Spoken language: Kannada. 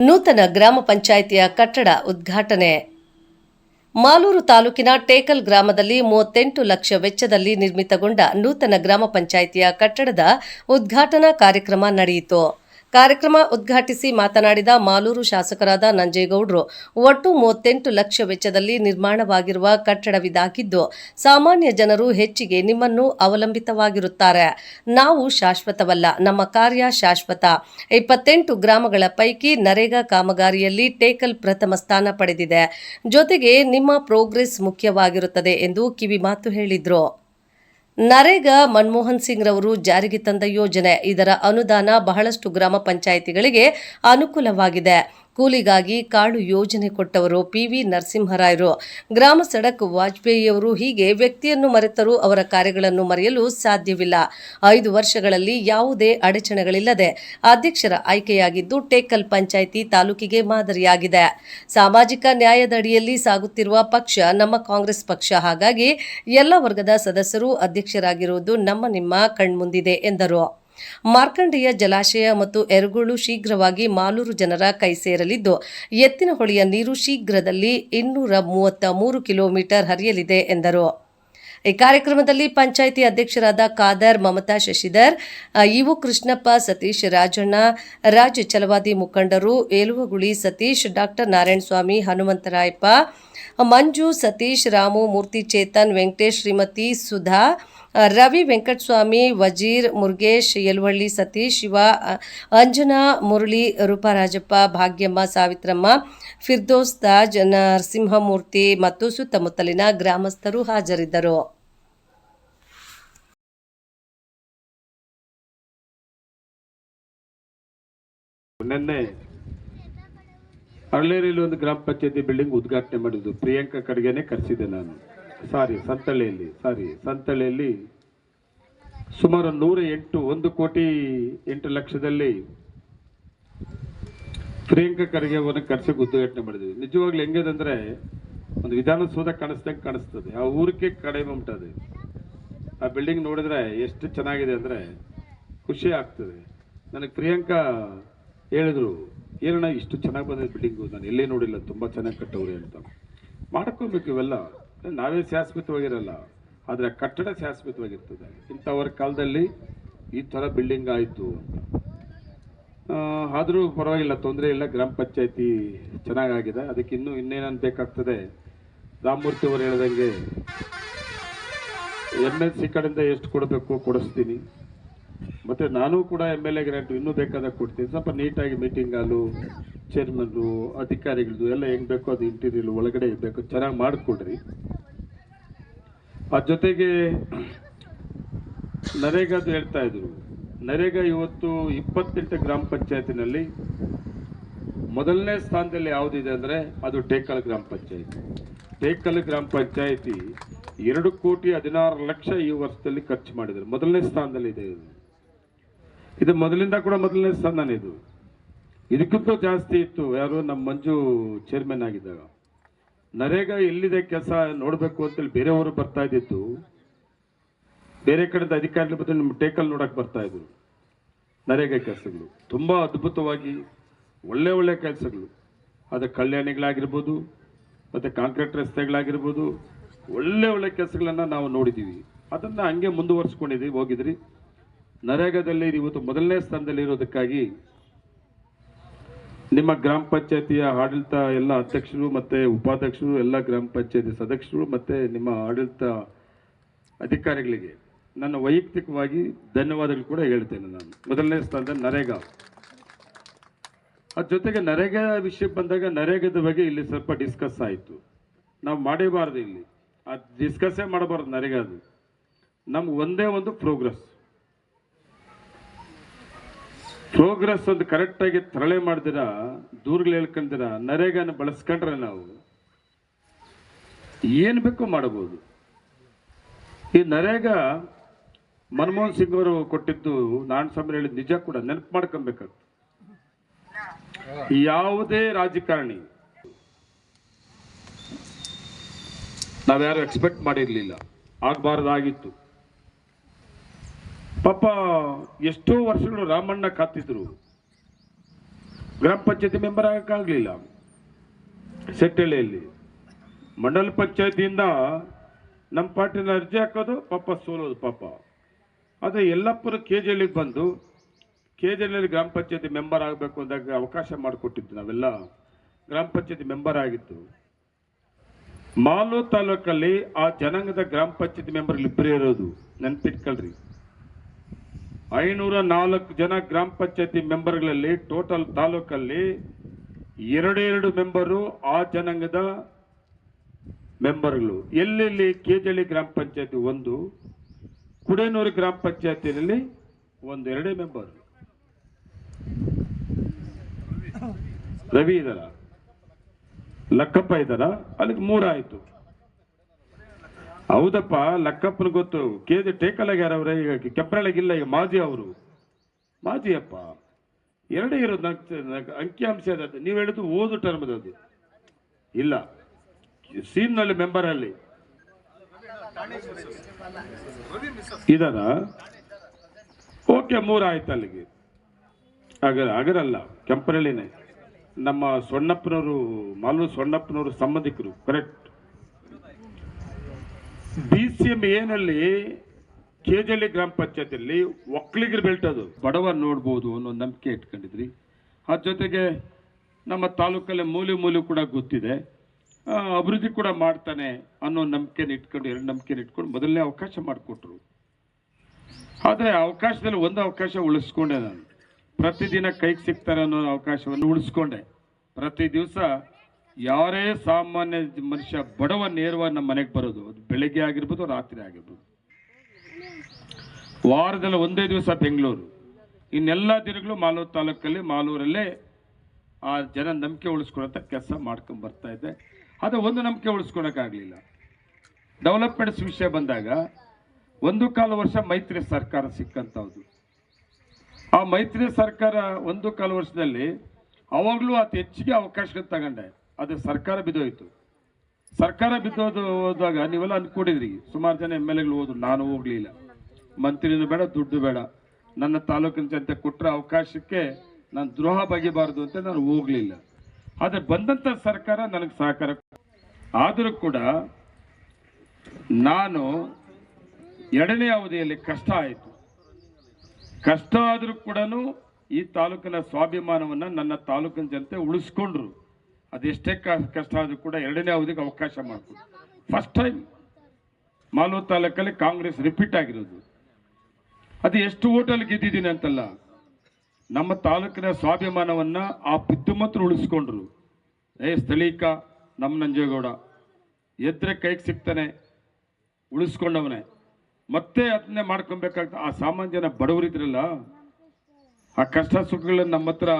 ನೂತನ ಗ್ರಾಮ ಪಂಚಾಯಿತಿಯ ಕಟ್ಟಡ ಉದ್ಘಾಟನೆ. ಮಾಲೂರು ತಾಲೂಕಿನ ಟೇಕಲ್ ಗ್ರಾಮದಲ್ಲಿ ಮೂವತ್ತೆಂಟು ಲಕ್ಷ ವೆಚ್ಚದಲ್ಲಿ ನಿರ್ಮಿತಗೊಂಡ ನೂತನ ಗ್ರಾಮ ಪಂಚಾಯಿತಿಯ ಕಟ್ಟಡದ ಉದ್ಘಾಟನಾ ಕಾರ್ಯಕ್ರಮ ನಡೆಯಿತು. ಕಾರ್ಯಕ್ರಮ ಉದ್ಘಾಟಿಸಿ ಮಾತನಾಡಿದ ಮಾಲೂರು ಶಾಸಕರಾದ ನಂಜೇಗೌಡರು, ಒಟ್ಟು ಮೂವತ್ತೆಂಟು ಲಕ್ಷ ವೆಚ್ಚದಲ್ಲಿ ನಿರ್ಮಾಣವಾಗಿರುವ ಕಟ್ಟಡವಿದಾಗಿದ್ದು, ಸಾಮಾನ್ಯ ಜನರು ಹೆಚ್ಚಿಗೆ ನಿಮ್ಮನ್ನು ಅವಲಂಬಿತವಾಗಿರುತ್ತಾರೆ. ನಾವು ಶಾಶ್ವತವಲ್ಲ, ನಮ್ಮ ಕಾರ್ಯ ಶಾಶ್ವತ. ಇಪ್ಪತ್ತೆಂಟು ಗ್ರಾಮಗಳ ಪೈಕಿ ನರೇಗಾ ಕಾಮಗಾರಿಯಲ್ಲಿ ಟೇಕಲ್ ಪ್ರಥಮ ಸ್ಥಾನ ಪಡೆದಿದೆ. ಜೊತೆಗೆ ನಿಮ್ಮ ಪ್ರೋಗ್ರೆಸ್ ಮುಖ್ಯವಾಗಿರುತ್ತದೆ ಎಂದು ಕಿವಿಮಾತು ಹೇಳಿದ್ರು. ನರೇಗಾ ಮನಮೋಹನ್ ಸಿಂಗ್ ರವರು ಜಾರಿಗೆ ತಂದ ಯೋಜನೆ. ಇದರ ಅನುದಾನ ಬಹಳಷ್ಟು ಗ್ರಾಮ ಪಂಚಾಯಿತಿಗಳಿಗೆ ಅನುಕೂಲವಾಗಿದೆ. ಕೂಲಿಗಾಗಿ ಕಾಳು ಯೋಜನೆ ಕೊಟ್ಟವರು ಪಿ ವಿ ನರಸಿಂಹರಾಯರು. ಗ್ರಾಮ ಸಡಕ್ ವಾಜಪೇಯಿಯವರು ಹೀಗೆ ವ್ಯಕ್ತಿಯನ್ನು ಮರೆತರೂ ಅವರ ಕಾರ್ಯಗಳನ್ನು ಮರೆಯಲು ಸಾಧ್ಯವಿಲ್ಲ. ಐದು ವರ್ಷಗಳಲ್ಲಿ ಯಾವುದೇ ಅಡಚಣೆಗಳಿಲ್ಲದೆ ಅಧ್ಯಕ್ಷರ ಆಯ್ಕೆಯಾಗಿದ್ದು ಟೇಕಲ್ ಪಂಚಾಯಿತಿ ತಾಲೂಕಿಗೆ ಮಾದರಿಯಾಗಿದೆ. ಸಾಮಾಜಿಕ ನ್ಯಾಯದ ಅಡಿಯಲ್ಲಿ ಸಾಗುತ್ತಿರುವ ಪಕ್ಷ ನಮ್ಮ ಕಾಂಗ್ರೆಸ್ ಪಕ್ಷ. ಹಾಗಾಗಿ ಎಲ್ಲ ವರ್ಗದ ಸದಸ್ಯರು ಅಧ್ಯಕ್ಷರಾಗಿರುವುದು ನಮ್ಮ ನಿಮ್ಮ ಕಣ್ಮುಂದಿದೆ ಎಂದರು. ಮಾರ್ಕಂಡೇಯ ಜಲಾಶಯ ಮತ್ತು ಎರಗುಳು ಶೀಘ್ರವಾಗಿ ಮಾಲೂರು ಜನರ ಕೈ ಸೇರಲಿದ್ದು ಎತ್ತಿನಹೊಳೆಯ ನೀರು ಶೀಘ್ರದಲ್ಲಿ ಇನ್ನೂರ ಮೂವತ್ತ ಮೂರು ಕಿಲೋಮೀಟರ್ ಹರಿಯಲಿದೆ ಎಂದರು. ಈ ಕಾರ್ಯಕ್ರಮದಲ್ಲಿ ಪಂಚಾಯಿತಿ ಅಧ್ಯಕ್ಷರಾದ ಖಾದರ್, ಮಮತಾ ಶಶಿಧರ್ ಇವು ಕೃಷ್ಣಪ್ಪ, ಸತೀಶ್ ರಾಜಣ್ಣ, ರಾಜ್ಯ ಛಲವಾದಿ ಮುಖಂಡರು ಏಲುವಗುಳಿ ಸತೀಶ್, ಡಾಕ್ಟರ್ ನಾರಾಯಣಸ್ವಾಮಿ ಹನುಮಂತರಾಯಪ್ಪ, ಮಂಜು, ಸತೀಶ್, ರಾಮು, ಮೂರ್ತಿ ಚೇತನ್, ವೆಂಕಟೇಶ್, ಶ್ರೀಮತಿ ಸುಧಾ ರವಿ ವೆಂಕಟಸ್ವಾಮಿ, ವಜೀರ್ ಮುರುಗೇಶ್, ಯಲವಳ್ಳಿ ಸತೀಶ್, ಶಿವ ಅಂಜನಾ ಮುರಳಿ ರೂಪರಾಜಪ್ಪ ಭಾಗ್ಯಮ್ಮ, ಸಾವಿತ್ರಮ್ಮ, ಫಿರ್ದೋಸ್ ತಾಜ್ ನರಸಿಂಹಮೂರ್ತಿ ಮತ್ತು ಸುತ್ತಮುತ್ತಲಿನ ಗ್ರಾಮಸ್ಥರು ಹಾಜರಿದ್ದರು. ನಿನ್ನೆ ಹಳ್ಳೇರಿಯಲ್ಲಿ ಒಂದು ಗ್ರಾಮ ಪಂಚಾಯತಿ ಬಿಲ್ಡಿಂಗ್ ಉದ್ಘಾಟನೆ ಮಾಡಿದ್ದು. ಪ್ರಿಯಾಂಕಾ ಕಡೆಗೆನೆ ಕರೆಸಿದೆ ನಾನು. ಸಾರಿ, ಸಂತಳೆಯಲ್ಲಿ ಸಾರಿ, ಸಂತಳೆಯಲ್ಲಿ ಸುಮಾರು ನೂರ ಎಂಟು ಒಂದು ಕೋಟಿ ಎಂಟು ಲಕ್ಷದಲ್ಲಿ ಪ್ರಿಯಾಂಕಾ ಖರ್ಗೆ ಅವರನ್ನು ಕರೆಸಿ ಉದ್ಘಾಟನೆ ಮಾಡಿದ್ವಿ. ನಿಜವಾಗ್ಲೂ ಹೆಂಗದಂದ್ರೆ ಒಂದು ವಿಧಾನಸೌಧ ಕಾಣಿಸ್ದಂಗೆ ಕಾಣಿಸ್ತದೆ. ಆ ಊರಿಗೆ ಕಡಿಮೆ ಉಂಟದೆ. ಆ ಬಿಲ್ಡಿಂಗ್ ನೋಡಿದ್ರೆ ಎಷ್ಟು ಚೆನ್ನಾಗಿದೆ ಅಂದ್ರೆ ಖುಷಿ ಆಗ್ತದೆ. ನನಗೆ ಪ್ರಿಯಾಂಕಾ ಹೇಳಿದ್ರು ಏನಣ್ಣ ಇಷ್ಟು ಚೆನ್ನಾಗಿ ಬಂದಿದೆ ಬಿಲ್ಡಿಂಗು. ನಾನು ಎಲ್ಲೇ ನೋಡಿಲ್ಲ, ತುಂಬಾ ಚೆನ್ನಾಗಿ ಕಟ್ಟವ್ರೆ ಅಂತ. ಮಾಡ್ಕೊಬೇಕು ಇವೆಲ್ಲ. ನಾವೇ ಶಾಶ್ವತವಾಗಿರಲ್ಲ, ಆದರೆ ಕಟ್ಟಡ ಶಾಶ್ವತವಾಗಿರ್ತದೆ. ಇಂಥವರ ಕಾಲದಲ್ಲಿ ಈ ಥರ ಬಿಲ್ಡಿಂಗ್ ಆಯಿತು ಅಂತ. ಆದರೂ ಪರವಾಗಿಲ್ಲ, ತೊಂದರೆ ಇಲ್ಲ, ಗ್ರಾಮ ಪಂಚಾಯತಿ ಚೆನ್ನಾಗಾಗಿದೆ. ಅದಕ್ಕೆ ಇನ್ನೂ ಇನ್ನೇನನ್ನು ಬೇಕಾಗ್ತದೆ? ರಾಮಮೂರ್ತಿ ಅವರು ಹೇಳ್ದಂಗೆ ಎಂ ಎಲ್ ಸಿ ಕಡೆಯಿಂದ ಎಷ್ಟು ಕೊಡಬೇಕು ಕೊಡಿಸ್ತೀನಿ. ಮತ್ತು ನಾನು ಕೂಡ ಎಂ ಎಲ್ ಎ ಗ್ರಾಂಟ್ ಇನ್ನೂ ಬೇಕಾದಾಗ ಕೊಡ್ತೀನಿ. ಸ್ವಲ್ಪ ನೀಟಾಗಿ ಮೀಟಿಂಗ್ ಹಾಲು ಚೇರ್ಮನ್ನು ಅಧಿಕಾರಿಗಳದ್ದು ಎಲ್ಲ ಹೆಂಗ್ ಬೇಕೋ ಅದು ಇಂಟೀರಿಯಲ್ ಒಳಗಡೆ ಇರಬೇಕು. ಚೆನ್ನಾಗಿ ಮಾಡಿಕೊಡ್ರಿ. ಅದ್ರ ಜೊತೆಗೆ ನರೇಗಾದು ಹೇಳ್ತಾ ಇದ್ರು. ನರೇಗಾ ಇವತ್ತು ಇಪ್ಪತ್ತೆಂಟು ಗ್ರಾಮ ಪಂಚಾಯತಿನಲ್ಲಿ ಮೊದಲನೇ ಸ್ಥಾನದಲ್ಲಿ ಯಾವುದಿದೆ ಅಂದ್ರೆ ಅದು ಟೇಕಲ್ ಗ್ರಾಮ ಪಂಚಾಯತಿ. ಟೇಕಲ್ ಗ್ರಾಮ ಪಂಚಾಯತಿ ಎರಡು ಕೋಟಿ ಹದಿನಾರು ಲಕ್ಷ ಈ ವರ್ಷದಲ್ಲಿ ಖರ್ಚು ಮಾಡಿದರು. ಮೊದಲನೇ ಸ್ಥಾನದಲ್ಲಿ ಇದೆ ಇದು. ಇದು ಮೊದಲಿಂದ ಕೂಡ ಮೊದಲನೇ ಸ್ಥಾನ ಇದು. ಇದಕ್ಕಿಂತ ಜಾಸ್ತಿ ಇತ್ತು. ಯಾರು? ನಮ್ಮ ಮಂಜು ಚೇರ್ಮನ್ ಆಗಿದ್ದಾಗ. ನರೇಗಾ ಎಲ್ಲಿದೆ ಕೆಲಸ ನೋಡಬೇಕು ಅಂತೇಳಿ ಬೇರೆಯವರು ಬರ್ತಾ ಇದ್ದಿದ್ದು, ಬೇರೆ ಕಡೆದ ಅಧಿಕಾರಿಗಳು ಬಂದು ನಿಮ್ಮ ಟೇಕಲ್ ನೋಡಕ್ಕೆ ಬರ್ತಾ ಇದ್ರು. ನರೇಗಾ ಕೆಲಸಗಳು ತುಂಬಾ ಅದ್ಭುತವಾಗಿ, ಒಳ್ಳೆ ಒಳ್ಳೆ ಕೆಲಸಗಳು. ಅದು ಕಲ್ಯಾಣಿಗಳಾಗಿರ್ಬೋದು, ಮತ್ತೆ ಕಾಂಕ್ರೀಟ್ ರಸ್ತೆಗಳಾಗಿರ್ಬೋದು, ಒಳ್ಳೆ ಒಳ್ಳೆ ಕೆಲಸಗಳನ್ನ ನಾವು ನೋಡಿದ್ದೀವಿ ಅದನ್ನ ಹಂಗೆ ಮುಂದುವರ್ಸ್ಕೊಂಡಿದ್ದೀವಿ ಹೋಗಿದ್ರಿ. ನರೇಗಾದಲ್ಲಿ ಇವತ್ತು ಮೊದಲನೇ ಸ್ಥಾನದಲ್ಲಿ ಇರೋದಕ್ಕಾಗಿ ನಿಮ್ಮ ಗ್ರಾಮ ಪಂಚಾಯತಿಯ ಆಡಳಿತ ಎಲ್ಲ ಅಧ್ಯಕ್ಷರು ಮತ್ತೆ ಉಪಾಧ್ಯಕ್ಷರು, ಎಲ್ಲ ಗ್ರಾಮ ಪಂಚಾಯತಿ ಸದಸ್ಯರು ಮತ್ತೆ ನಿಮ್ಮ ಆಡಳಿತ ಅಧಿಕಾರಿಗಳಿಗೆ ನನ್ನ ವೈಯಕ್ತಿಕವಾಗಿ ಧನ್ಯವಾದಗಳು ಕೂಡ ಹೇಳ್ತೇನೆ ನಾನು. ಮೊದಲನೇ ಸ್ಥಾನದಲ್ಲಿ ನರೇಗಾ. ಅದ್ರ ಜೊತೆಗೆ ನರೇಗಾ ವಿಷಯ ಬಂದಾಗ ನರೇಗಾದ ಬಗ್ಗೆ ಇಲ್ಲಿ ಸ್ವಲ್ಪ ಡಿಸ್ಕಸ್ ಆಯಿತು. ನಾವು ಮಾಡೇಬಾರ್ದು ಇಲ್ಲಿ. ಅದು ಡಿಸ್ಕಸ್ಸೇ ಮಾಡಬಾರ್ದು ನರೇಗಾದು. ನಮ್ಗೆ ಒಂದೇ ಒಂದು ಪ್ರೋಗ್ರೆಸ್ ಪ್ರೋಗ್ರೆಸ್ ಒಂದು ಕರೆಕ್ಟಾಗಿ ತರಳೆ ಮಾಡಿದಿರ, ದೂರಗಳು ಹೇಳ್ಕೊಂಡಿರ ನರೇಗಾನ ಬಳಸ್ಕೊಂಡ್ರೆ ನಾವು. ಏನು ಬೇಕೋ ಮಾಡಬಹುದು ಈ ನರೇಗಾ ಮನಮೋಹನ್ ಸಿಂಗ್ ಅವರು ಕೊಟ್ಟಿದ್ದು, ನಾನು ಸಮಯ ಹೇಳಿದ ನಿಜ ಕೂಡ ನೆನಪು ಮಾಡ್ಕೊಬೇಕಾಗ್ತದೆ ಯಾವುದೇ ರಾಜಕಾರಣಿ ನಾವ್ಯಾರು ಎಕ್ಸ್ಪೆಕ್ಟ್ ಮಾಡಿರ್ಲಿಲ್ಲ. ಆಗ್ಬಾರ್ದಾಗಿತ್ತು. ಪಾಪ ಎಷ್ಟೋ ವರ್ಷಗಳು ರಾಮಣ್ಣ ಕಾತಿದ್ರು ಗ್ರಾಮ ಪಂಚಾಯತಿ ಮೆಂಬರ್ ಆಗಕ್ಕಾಗಲಿಲ್ಲ. ಸೆಟ್ಟಳ್ಳಿಯಲ್ಲಿ ಮಂಡಲ ಪಂಚಾಯತಿಯಿಂದ ನಮ್ಮ ಪಾರ್ಟಿನ ಅರ್ಜಿ ಹಾಕೋದು ಪಾಪ ಸೋಲೋದು ಪಾಪ. ಆದರೆ ಯಲ್ಲಪ್ಪರು ಕೆ ಜಿ ಬಂದು ಕೆ ಜಿ ಗ್ರಾಮ ಪಂಚಾಯತಿ ಮೆಂಬರ್ ಆಗಬೇಕು ಅಂದಾಗ ಅವಕಾಶ ಮಾಡಿಕೊಟ್ಟಿದ್ದು ನಾವೆಲ್ಲ. ಗ್ರಾಮ ಪಂಚಾಯತಿ ಮೆಂಬರ್ ಆಗಿತ್ತು ಮಾಲೂರು ತಾಲೂಕಲ್ಲಿ ಆ ಜನಾಂಗದ ಗ್ರಾಮ ಪಂಚಾಯತಿ ಮೆಂಬರ್ ಇಬ್ಬರೇ ಇರೋದು. ನೆನ್ಪಿಟ್ಕೊಳ್ರಿ. ಐನೂರ ನಾಲ್ಕು ಜನ ಗ್ರಾಮ ಪಂಚಾಯತಿ ಮೆಂಬರ್ಗಳಲ್ಲಿ ಟೋಟಲ್ ತಾಲೂಕಲ್ಲಿ ಎರಡೆರಡು ಮೆಂಬರು ಆ ಜನಾಂಗದ ಮೆಂಬರ್ಗಳು. ಎಲ್ಲೆಲ್ಲಿ ಕೇಜಳ್ಳಿ ಗ್ರಾಮ ಪಂಚಾಯತಿ ಒಂದು, ಕುಡೇನೂರು ಗ್ರಾಮ ಪಂಚಾಯತಿನಲ್ಲಿ ಒಂದೆರಡೇ ಮೆಂಬರ್. ರವಿ ಇದಾರ ಲಕ್ಕಪ್ಪ ಇದ್ದಾರ ಅದಕ್ಕೆ ಮೂರಾಯ್ತು. ಹೌದಪ್ಪ ಲಕ್ಕಪ್ಪನ ಗೊತ್ತು. ಕೆ ಜಿ ಟೇಕಲಾಗ ಅವರೇ ಈಗ ಕೆಪ್ರಳಗಿಲ್ಲ ಈಗ ಮಾಜಿ ಅವರು. ಮಾಜಿ ಅಪ್ಪ ಎರಡೇ ಇರೋದು ಅಂಕಿಅಂಶ ಅದು, ನೀವು ಹೇಳಿದ್ದು ಓದು ಟರ್ಮದ ಅದು. ಇಲ್ಲ. ಸೀನ್ನಲ್ಲಿ ಮೆಂಬರ್ ಅಲ್ಲಿ. ಇದಾರ ಓಕೆ, ಮೂರು ಆಯ್ತು ಅಲ್ಲಿಗೆ. ಅಗರ ಅಗರಲ್ಲ ಕೆಂಪರಳ್ಳಿನೇ. ನಮ್ಮ ಸೊಣ್ಣಪ್ಪನವರು, ಮಾಲೂರು ಸೊಣ್ಣಪ್ಪನವರು ಸಂಬಂಧಿಕರು ಕರೆಕ್ಟ್ ಬಿ ಸಿ ಎಂ ಏನಲ್ಲಿ ಕೆಜಳ್ಳಿ ಗ್ರಾಮ ಪಂಚಾಯತಿಯಲ್ಲಿ ಒಕ್ಕಲಿಗರು ಬೆಳ್ಟದು ಬಡವ ನೋಡ್ಬೋದು ಅನ್ನೋ ನಂಬಿಕೆ ಇಟ್ಕೊಂಡಿದ್ರಿ. ಅದ್ರ ಜೊತೆಗೆ ನಮ್ಮ ತಾಲೂಕಲ್ಲಿ ಮೂಲೆ ಮೂಲೆ ಕೂಡ ಗೊತ್ತಿದೆ. ಅಭಿವೃದ್ಧಿ ಕೂಡ ಮಾಡ್ತಾನೆ ಅನ್ನೋ ನಂಬಿಕೆನ ಇಟ್ಕೊಂಡು, ಎರಡು ನಂಬಿಕೆನ ಇಟ್ಕೊಂಡು ಮೊದಲನೇ ಅವಕಾಶ ಮಾಡಿಕೊಟ್ರು. ಆದರೆ ಅವಕಾಶದಲ್ಲಿ ಒಂದು ಅವಕಾಶ ಉಳಿಸ್ಕೊಂಡೆ ನಾನು. ಪ್ರತಿದಿನ ಕೈಗೆ ಸಿಗ್ತಾರೆ ಅನ್ನೋ ಅವಕಾಶವನ್ನು ಉಳಿಸ್ಕೊಂಡೆ. ಪ್ರತಿ ದಿವಸ ಯಾರೇ ಸಾಮಾನ್ಯ ಮನುಷ್ಯ ಬಡವ ನೇರವ ನಮ್ಮ ಮನೆಗೆ ಬರೋದು, ಅದು ಬೆಳಗ್ಗೆ ಆಗಿರ್ಬೋದು, ರಾತ್ರಿ ಆಗಿರ್ಬೋದು. ವಾರದಲ್ಲಿ ಒಂದೇ ದಿವಸ ಬೆಂಗಳೂರು. ಇನ್ನೆಲ್ಲ ದಿನಗಳು ಮಾಲೂರು ತಾಲೂಕಲ್ಲಿ, ಮಾಲೂರಲ್ಲೇ ಆ ಜನ ನಂಬಿಕೆ ಉಳಿಸ್ಕೊಳಂತ ಕೆಲಸ ಮಾಡ್ಕೊಂಡು ಬರ್ತಾ ಇದ್ದೆ. ಆದರೆ ಒಂದು ನಂಬಿಕೆ ಉಳಿಸ್ಕೊಳಕ್ಕಾಗಲಿಲ್ಲ. ಡೆವಲಪ್ಮೆಂಟ್ಸ್ ವಿಷಯ ಬಂದಾಗ ಒಂದು ಕಾಲು ವರ್ಷ ಮೈತ್ರಿ ಸರ್ಕಾರ ಸಿಕ್ಕಂಥದ್ದು ಆ ಮೈತ್ರಿ ಸರ್ಕಾರ ಒಂದು ಕಾಲು ವರ್ಷದಲ್ಲಿ ಅವಾಗಲೂ ಅತಿ ಹೆಚ್ಚಿಗೆ ಅವಕಾಶಗಳು ತಗೊಂಡೆ. ಅದು ಸರ್ಕಾರ ಬಿದ್ದೋಯ್ತು. ಸರ್ಕಾರ ಬಿದ್ದೋದು ಹೋದಾಗ ನೀವೆಲ್ಲ ಅನ್ಕೊಂಡಿದ್ರಿ ಸುಮಾರು ಜನ ಎಂ ಎಲ್ ಎಗಳು ಹೋದ್ರು, ನಾನು ಹೋಗ್ಲಿಲ್ಲ. ಮಂತ್ರಿನೂ ಬೇಡ, ದುಡ್ಡು ಬೇಡ. ನನ್ನ ತಾಲೂಕಿನ ಜನತೆ ಕೊಟ್ಟರೆ ಅವಕಾಶಕ್ಕೆ ನಾನು ದ್ರೋಹ ಬಗೆಬಾರದು ಅಂತ ನಾನು ಹೋಗ್ಲಿಲ್ಲ. ಆದರೆ ಬಂದಂಥ ಸರ್ಕಾರ ನನಗೆ ಸಹಕಾರ ಆದರೂ ಕೂಡ ನಾನು ಎರಡನೇ ಅವಧಿಯಲ್ಲಿ ಕಷ್ಟ ಆಯಿತು. ಕಷ್ಟ ಆದರೂ ಕೂಡ ಈ ತಾಲೂಕಿನ ಸ್ವಾಭಿಮಾನವನ್ನು ನನ್ನ ತಾಲೂಕಿನ ಜನತೆ ಉಳಿಸ್ಕೊಂಡ್ರು. ಅದೆಷ್ಟೇ ಕಷ್ಟ ಆದರೂ ಕೂಡ ಎರಡನೇ ಅವಧಿಗೆ ಅವಕಾಶ ಮಾಡಿಕೊಡಿ ಫಸ್ಟ್ ಟೈಮ್ ಮಾಲೂರು ತಾಲೂಕಲ್ಲಿ ಕಾಂಗ್ರೆಸ್ ರಿಪೀಟ್ ಆಗಿರೋದು. ಅದು ಎಷ್ಟು ಓಟಲ್ಲಿ ಗೆದ್ದಿದ್ದೀನಿ ಅಂತಲ್ಲ, ನಮ್ಮ ತಾಲೂಕಿನ ಸ್ವಾಭಿಮಾನವನ್ನ ಆ ಬುದ್ಧಿಮಂತರು ಉಳಿಸ್ಕೊಂಡ್ರು. ಏ, ಸ್ಥಳೀಕ, ನಮ್ಮ ನಂಜೇಗೌಡ, ಎದ್ರೆ ಕೈಗೆ ಸಿಗ್ತಾನೆ, ಉಳಿಸ್ಕೊಂಡವನೇ. ಮತ್ತೆ ಅದನ್ನೇ ಮಾಡ್ಕೊಬೇಕಾಗ್ತದೆ ಆ ಸಾಮಾನ್ಯ ಜನ ಬಡವರಿದ್ರಲ್ಲ, ಆ ಕಷ್ಟ ಸುಖಗಳನ್ನ ನಮ್ಮ ಹತ್ರ